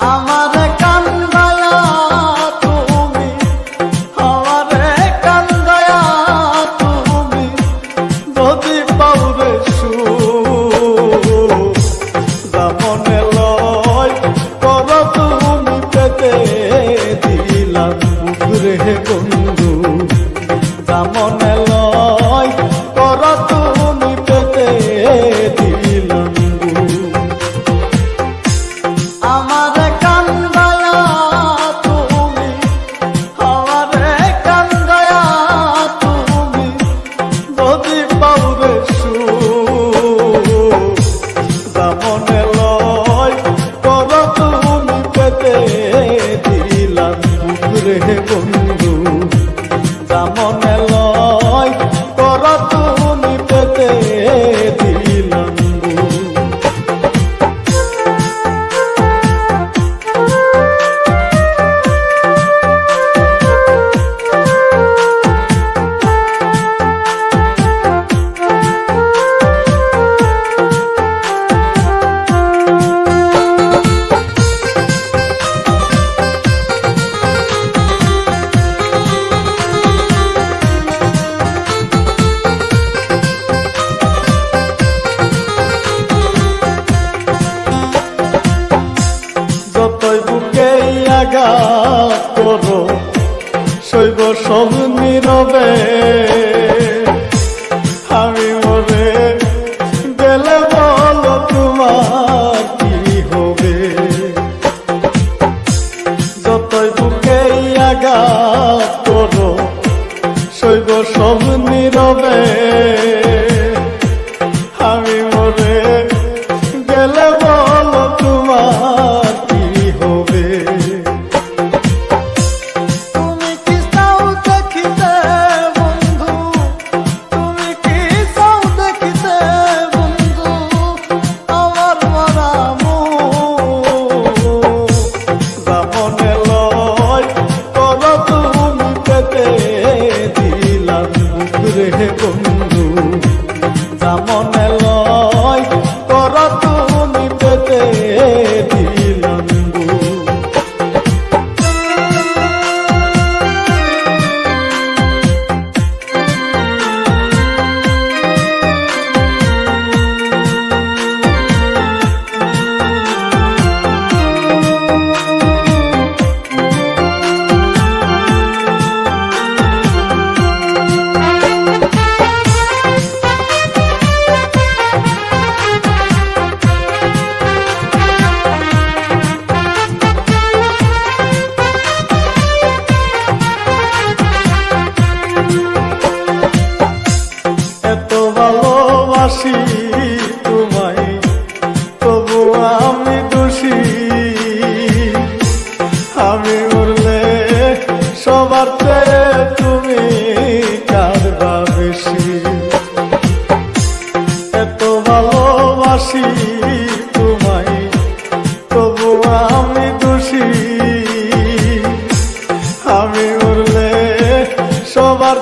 Ama পাউরে দয়া করো শৈব সব নীরবে আমি মরে গেলে বলো তোমার কি হবে? যতই বুকে আগা করো শৈব সব নীরবে তুমি পেতে মতে তুমি কারবা বেশি। এত ভালোবাসি তোমায় তবু আমি দোষী। আমি উড়লে সবার